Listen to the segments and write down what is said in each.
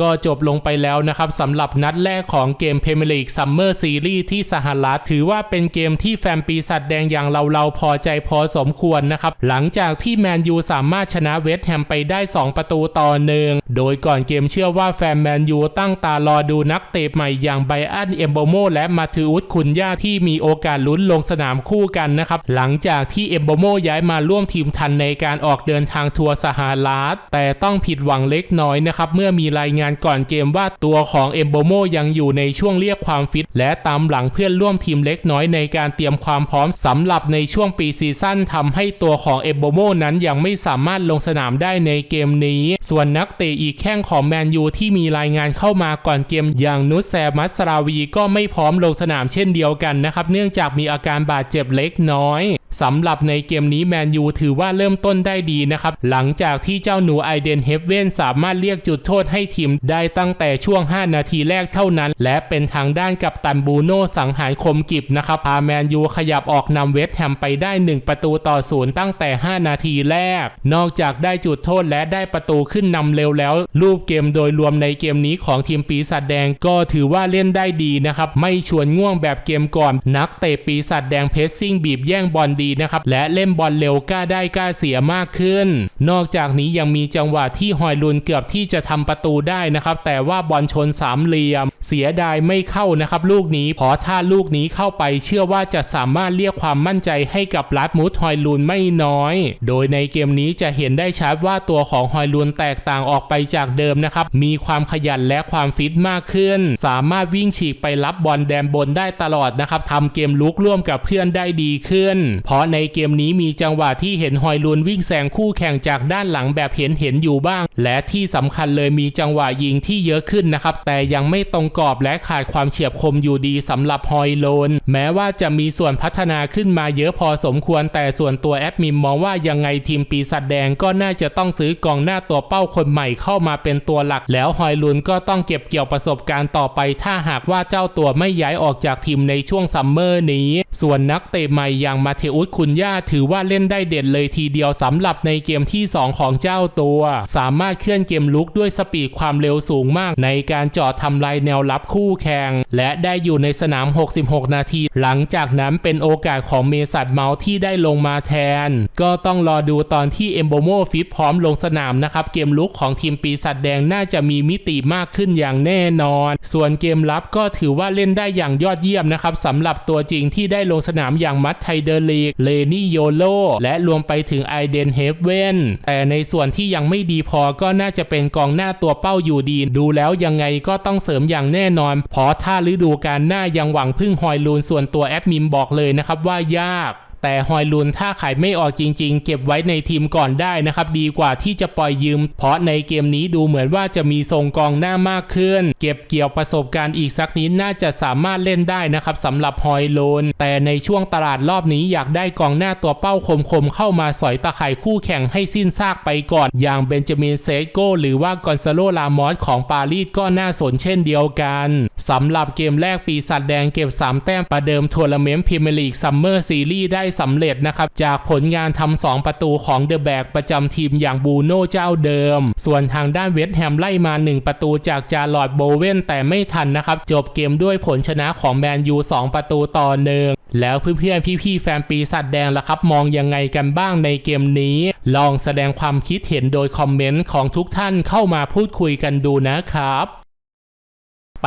ก็จบลงไปแล้วนะครับสำหรับนัดแรกของเกมเพเมลีกซัมเมอร์ซีรีส์ที่สหรัฐถือว่าเป็นเกมที่แฟนปีศาจแดงอย่างเราเราๆพอใจพอสมควรนะครับ หลังจากที่แมนยูสามารถชนะเวสต์แฮมไปได้ 2 ประตูต่อหนึ่งโดยก่อนเกมเชื่อว่าแฟนแมนยูตั้งตารอดูนักเตะใหม่อย่างไบอันเอมโบโมและมาทิอุสคุนย่าที่มีโอกาสลุ้นลงสนามคู่กันนะครับ หลังจากที่เอมโบโมย้ายมาร่วมทีมทันในการออกเดินทางทัวร์สหรัฐแต่ต้องผิดหวังเล็กน้อยนะครับเมื่อมีรายงานก่อนเกมว่าตัวของเอมโบโมยังอยู่ในช่วงเรียกความฟิต และตามหลังเพื่อนร่วมทีมเล็กน้อยในการเตรียมความพร้อมสำหรับในช่วงปีซีซั่นทำให้ตัวของเอมโบโมนั้นยังไม่สามารถลงสนามได้ในเกมนี้ ส่วนนักเตะอีกแข้งของแมนยูที่มีรายงานเข้ามาก่อนเกมอย่างนุสแซมัสราวีก็ไม่พร้อมลงสนามเช่นเดียวกันนะครับ เนื่องจากมีอาการบาดเจ็บเล็กน้อย สำหรับในเกมนี้แมนยูถือว่าเริ่มต้นได้ดีนะครับ หลังจากที่เจ้าหนูไอเดนเฮฟเว่นสามารถเรียกจุดโทษให้ทีมได้ตั้งแต่ช่วง 5 นาทีแรกเท่านั้น และเป็นทางด้านกับตันบูโนสังหารคมกิบนะครับพาแมนยูขยับออกนำเวสต์แฮมไปได้ 1 ประตูต่อศูนย์ตั้งแต่ 5 นาทีแรก นอกจากได้จุดโทษและได้ประตูขึ้นนำเร็วแล้วรูปเกมโดยรวมในเกมนี้ของทีมปีศาจแดงก็ถือว่าเล่นได้ดีนะครับไม่ชวนง่วงแบบเกมก่อน นักเตะปีศาจแดงเพสซิ่งบีบแย่งบอลดีนะครับ และเล่นบอลเร็วกล้าได้กล้าเสียมากขึ้น นอกจากนี้ยังมีจังหวะที่ฮอยลุนเกือบที่จะทำประตูได้นะครับ แต่ว่าบอลชนสามเหลี่ยม เสียดายไม่เข้านะครับ ลูกนี้เพอถ้าลูกนี้เข้าไปเชื่อว่าจะสามารถเรียกความมั่นใจให้กับลัดมูดฮอยลุนไม่น้อย โดยในเกมนี้จะเห็นได้ชัดว่าตัวของฮอยลุนแตกต่างออกไปจากเดิมนะครับ มีความขยันและความฟิตมากขึ้น สามารถวิ่งฉีกไปรับบอลแดนบนได้ตลอดนะครับทำเกมลุกร่วมกับเพื่อนได้ดีขึ้นเพราะในเกมนี้มีจังหวะที่เห็นฮอยลุนวิ่งแซงคู่แข่งจากด้านหลังแบบเห็นเห็นอยู่บ้าง และที่สำคัญเลยมีจังหวะยิงที่เยอะขึ้นนะครับ แต่ยังไม่ตรงกรอบและขาดความเฉียบคมอยู่ดีสำหรับฮอยลุนแม้ว่าจะมีส่วนพัฒนาขึ้นมาเยอะพอสมควร แต่ส่วนตัวแอดมินมองว่ายังไงทีมปีศาจแดงก็น่าจะต้องซื้อกองหน้าตัวเป้าคนใหม่เข้ามาเป็นตัวหลัก แล้วฮอยลุนก็ต้องเก็บเกี่ยวประสบการณ์ต่อไป ถ้าหากว่าเจ้าตัวไม่ย้ายออกจากทีมในช่วงซัมเมอร์นี้ ส่วนนักเตะใหม่อย่างมาเทอุสคุนย่าถือว่าเล่นได้เด่นเลยทีเดียวสำหรับในเกมที่ 2 ของเจ้าตัว สามารถเคลื่อนเกมลุกด้วยสปีดความเร็วสูงมาก ในการจอดทำลายแนวรับคู่แข่งและได้อยู่ในสนาม 66 นาที หลังจากนั้นเป็นโอกาสของเมสัดเมาส์ที่ได้ลงมาแทน ก็ต้องรอดูตอนที่เอมโบโมฟิตพร้อมลงสนามนะครับเกมลุกของทีมปีศาจแดงน่าจะมีมิติมากขึ้นอย่างแน่นอน ส่วนเกมรับก็ถือว่าเล่นได้อย่างยอดเยี่ยมนะครับสำหรับตัวจริงที่ได้ลงสนามอย่างมัตไทเดอร์ลีกเลนี่โยโลและรวมไปถึงไอเดนเฮฟเวนแต่ในส่วนที่ยังไม่ดีพอก็น่าจะเป็นกองหน้าตัวเป้าอยู่ดี ดูแล้วยังไงก็ต้องเสริมอย่างแน่นอน เพราะถ้าฤดูกาลหน้ายังหวังพึ่งฮอยลูนส่วนตัวแอดมินบอกเลยนะครับว่ายาก แต่ฮอยลุนถ้าขายไม่ออกจริง ๆ เก็บไว้ในทีมก่อนได้นะครับ ดีกว่าที่จะปล่อยยืม เพราะในเกมนี้ดูเหมือนว่าจะมีทรงกองหน้ามากขึ้น เก็บเกี่ยวประสบการณ์อีกสักนิดน่าจะสามารถเล่นได้นะครับสำหรับฮอยลุนแต่ในช่วงตลาดรอบนี้อยากได้กองหน้าตัวเป้าคมๆเข้ามาสอยตะข่ายคู่แข่งให้สิ้นซากไปก่อน อย่างเบนจามินเซโกหรือว่ากอนซาโลลามอสของปารีสก็น่าสนเช่นเดียวกันสำหรับเกมแรกปีศาจแดงเก็บ 3 แต้มประเดิมทัวร์นาเมนต์พรีเมียร์ลีกซัมเมอร์ซีรีส์ได้สำเร็จนะครับ จากผลงานทำ2ประตูของเดอะแบกประจำทีมอย่างบูโน่เจ้าเดิม ส่วนทางด้านเวสต์แฮมไล่มา 1 ประตูจากจาร์ลอดโบเวนแต่ไม่ทันนะครับ จบเกมด้วยผลชนะของแมนยู2ประตูต่อหนึ่งแล้วเพื่อนๆพี่ๆแฟนปีศาจแดงล่ะครับ มองยังไงกันบ้างในเกมนี้ ลองแสดงความคิดเห็นโดยคอมเมนต์ของทุกท่านเข้ามาพูดคุยกันดูนะครับ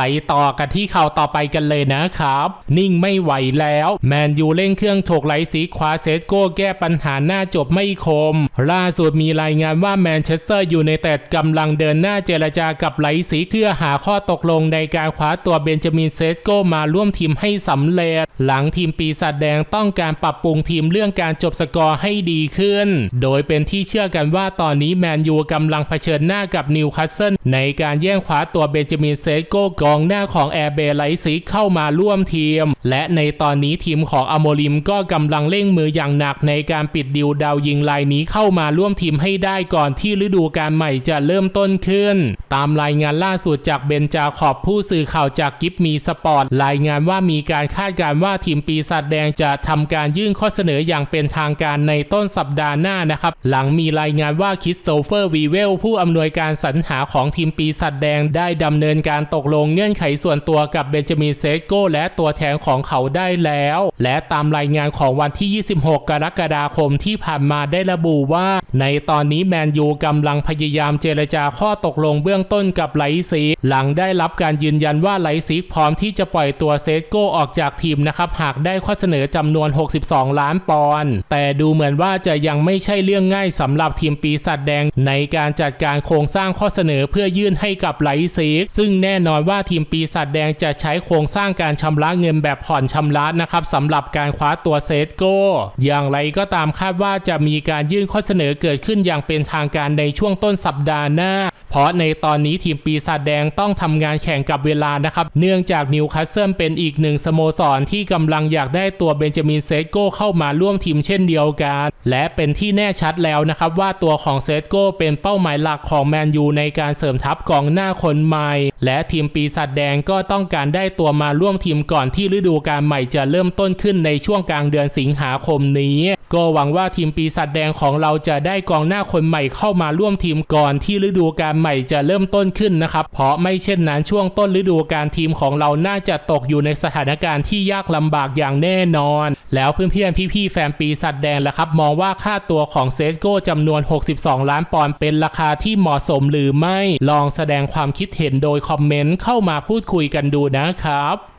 ไปต่อกันที่ข่าวต่อไปกันเลยนะครับ นิ่งไม่ไหวแล้ว แมนยูเร่งเครื่องถกไหลสีขวาเซตโก้แก้ปัญหาหน้าจบไม่คม ล่าสุดมีรายงานว่าแมนเชสเตอร์ยูไนเต็ดกำลังเดินหน้าเจรจากับไหลสีเพื่อหาข้อตกลงในการคว้าตัวเบนจามินเซตโก้มาร่วมทีมให้สำเร็จ หลังทีมปีศาจแดงต้องการปรับปรุงทีมเรื่องการจบสกอร์ให้ดีขึ้น โดยเป็นที่เชื่อกันว่าตอนนี้แมนยูกำลังเผชิญหน้ากับนิวคาสเซิลในการแย่งคว้าตัวเบนจามินเซตโก้ก่องหน้าของแอร์เบไลซิกเข้ามาร่วมทีม และในตอนนี้ทีมของอโมลิมก็กำลังเร่งมืออย่างหนักในการปิดดิวดาวยิงรายนี้เข้ามาร่วมทีมให้ได้ก่อนที่ฤดูกาลใหม่จะเริ่มต้นขึ้น ตามรายงานล่าสุดจากเบนจาขอบผู้สื่อข่าวจากกิฟมีสปอร์ตรายงานว่ามีการคาดการณ์ว่าทีมปีศาจแดงจะทำการยื่นข้อเสนออย่างเป็นทางการในต้นสัปดาห์หน้านะครับ หลังมีรายงานว่าคริสโตเฟอร์วีเวลผู้อำนวยการสรรหาของทีมปีศาจแดงได้ดำเนินการตกลงเงื่อนไขส่วนตัวกับเบนจามินเซโกและตัวแทนของเขาได้แล้ว และตามรายงานของวันที่ 26 กรกฎาคมที่ผ่านมาได้ระบุว่า ในตอนนี้แมนยูกำลังพยายามเจรจาข้อตกลงเบื้องต้นกับไลซีหลังได้รับการยืนยันว่าไลซีพร้อมที่จะปล่อยตัวเซโกออกจากทีมนะครับหากได้ข้อเสนอจำนวน 62 ล้านปอนด์แต่ดูเหมือนว่าจะยังไม่ใช่เรื่องง่ายสำหรับทีมปีศาจแดง ในการจัดการโครงสร้างข้อเสนอเพื่อยื่นให้กับไลซีซึ่งแน่นอนว่าทีมปีศาจแดงจะใช้โครงสร้างการชำระเงินแบบผ่อนชำระนะครับสำหรับการคว้าตัวเซตโกอย่างไรก็ตามคาดว่าจะมีการยื่นข้อเสนอเกิดขึ้นอย่างเป็นทางการในช่วงต้นสัปดาห์หน้า เพราะในตอนนี้ทีมปีศาจแดงต้องทำงานแข่งกับเวลานะครับ เนื่องจากนิวคาสเซิลเป็นอีกหนึ่งสโมสรที่กำลังอยากได้ตัวเบนจามินเซโกเข้ามาร่วมทีมเช่นเดียวกัน และเป็นที่แน่ชัดแล้วนะครับว่าตัวของเซโกเป็นเป้าหมายหลักของแมนยูในการเสริมทัพกองหน้าคนใหม่ และทีมปีศาจแดงก็ต้องการได้ตัวมาร่วมทีมก่อนที่ฤดูกาลใหม่จะเริ่มต้นขึ้นในช่วงกลางเดือนสิงหาคมนี้ ก็หวังว่าทีมปีศาจแดงของเราจะได้กองหน้าคนใหม่เข้ามาร่วมทีมก่อนที่ฤดูกาลใหม่จะเริ่มต้นขึ้นนะครับ เพราะไม่เช่นนั้นช่วงต้นฤดูกาลทีมของเราน่าจะตกอยู่ในสถานการณ์ที่ยากลำบากอย่างแน่นอน แล้วเพื่อนๆพี่ๆแฟนปีศาจแดงล่ะครับ มองว่าค่าตัวของเซตโก้จำนวน 62 ล้านปอนด์เป็นราคาที่เหมาะสมหรือไม่ลองแสดงความคิดเห็นโดยคอมเมนต์เข้ามาพูดคุยกันดูนะครับ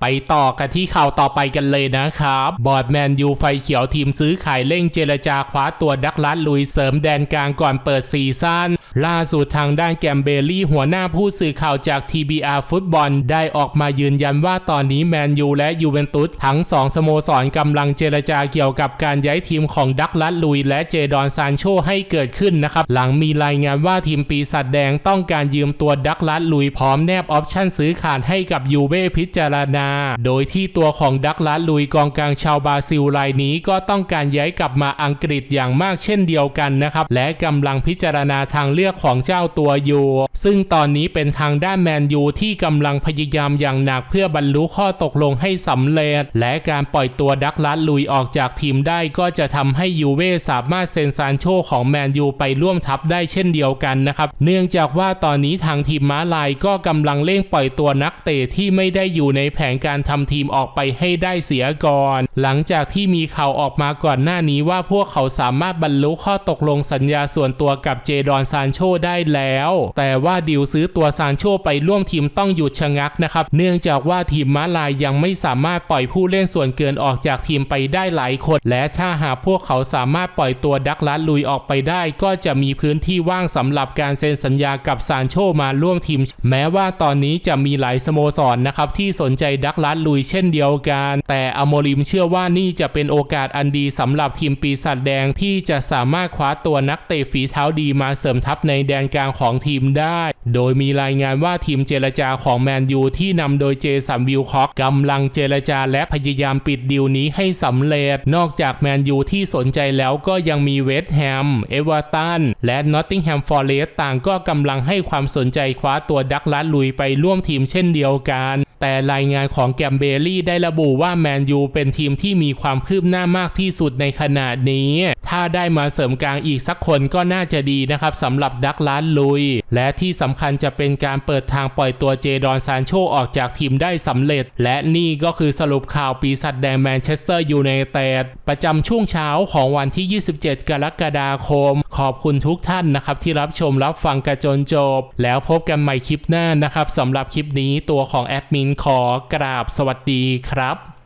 ไปต่อกันที่ข่าวต่อไปกันเลยนะครับ บอร์ดแมนยูไฟเขียวทีมซื้อขายเร่งเจรจาคว้าตัวดักลัดลุยเสริมแดนกลางก่อนเปิดซีซั่น ล่าสุดทางด้านแกมเบลลี่หัวหน้าผู้สื่อข่าวจาก TBR ฟุตบอลได้ออกมายืนยันว่าตอนนี้แมนยูและยูเวนตุสทั้งสองสโมสรกำลังเจรจาเกี่ยวกับการย้ายทีมของดักลัดลุยและเจดอนซานโชให้เกิดขึ้นนะครับ หลังมีรายงานว่าทีมปีศาจแดงต้องการยืมตัวดักลัดลุยพร้อมแนบออปชั่นซื้อขาดให้กับยูเว่พิจารณา โดยที่ตัวของดักลัดลุยกองกลางชาวบราซิลรายนี้ก็ต้องการย้ายกลับมาอังกฤษอย่างมากเช่นเดียวกันนะครับและกำลังพิจารณาทางเลือกของเจ้าตัวยูซึ่งตอนนี้เป็นทางด้านแมนยูที่กำลังพยายามอย่างหนักเพื่อบรรลุข้อตกลงให้สำเร็จ และการปล่อยตัวดักลัดลุยออกจากทีมได้ก็จะทำให้ยูเว่สามารถเซ็นซานโชของแมนยูไปร่วมทัพได้เช่นเดียวกันนะครับ เนื่องจากว่าตอนนี้ทางทีมม้าลายก็กำลังเร่งปล่อยตัวนักเตะที่ไม่ได้อยู่ในแผนการทำทีมออกไปให้ได้เสียก่อน หลังจากที่มีข่าวออกมาก่อนหน้านี้ว่าพวกเขาสามารถบรรลุข้อตกลงสัญญาส่วนตัวกับเจดอนซานโชได้แล้ว แต่ว่าดีลซื้อตัวซานโชไปร่วมทีมต้องหยุดชะงักนะครับ เนื่องจากว่าทีมม้าลายยังไม่สามารถปล่อยผู้เล่นส่วนเกินออกจากทีมไปได้หลายคน และถ้าหากพวกเขาสามารถปล่อยตัวดักลัดลุยออกไปได้ ก็จะมีพื้นที่ว่างสำหรับการเซ็นสัญญากับซานโชมาร่วมทีม แม้ว่าตอนนี้จะมีหลายสโมสรนนะครับที่สนใจดักลัดลุยเช่นเดียวกัน แต่อโมริมเชื่อว่านี่จะเป็นโอกาสอันดีสำหรับทีมปีศาจแดงที่จะสามารถคว้าตัวนักเตะฝีเท้าดีมาเสริมทัพในแดนกลางของทีมได้ โดยมีรายงานว่าทีมเจรจาของแมนยูที่นำโดยเจสันวิลคอกกำลังเจรจาและพยายามปิดดีลนี้ให้สำเร็จ นอกจากแมนยูที่สนใจแล้วก็ยังมีเวสต์แฮม เอเวอร์ตัน และนอตติงแฮมฟอร์เรสต์ต่างก็กำลังให้ความสนใจคว้าตัวดักลัดลุยไปร่วมทีมเช่นเดียวกันแต่รายงานของแกมเบลลี่ได้ระบุว่าแมนยูเป็นทีมที่มีความคืบหน้ามากที่สุดในขณะนี้ ถ้าได้มาเสริมกลางอีกสักคนก็น่าจะดีนะครับสำหรับดักลัดลุย และที่สำคัญจะเป็นการเปิดทางปล่อยตัวเจดอนซานโชออกจากทีมได้สำเร็จ และนี่ก็คือสรุปข่าวปีศาจแดงแมนเชสเตอร์ยูไนเต็ดประจำช่วงเช้าของวันที่ 27 กรกฎาคม ขอบคุณทุกท่านนะครับที่รับชมรับฟังกันจนจบ แล้วพบกันใหม่คลิปหน้านะครับสำหรับคลิปนี้ตัวของแอดมินขอกราบสวัสดีครับ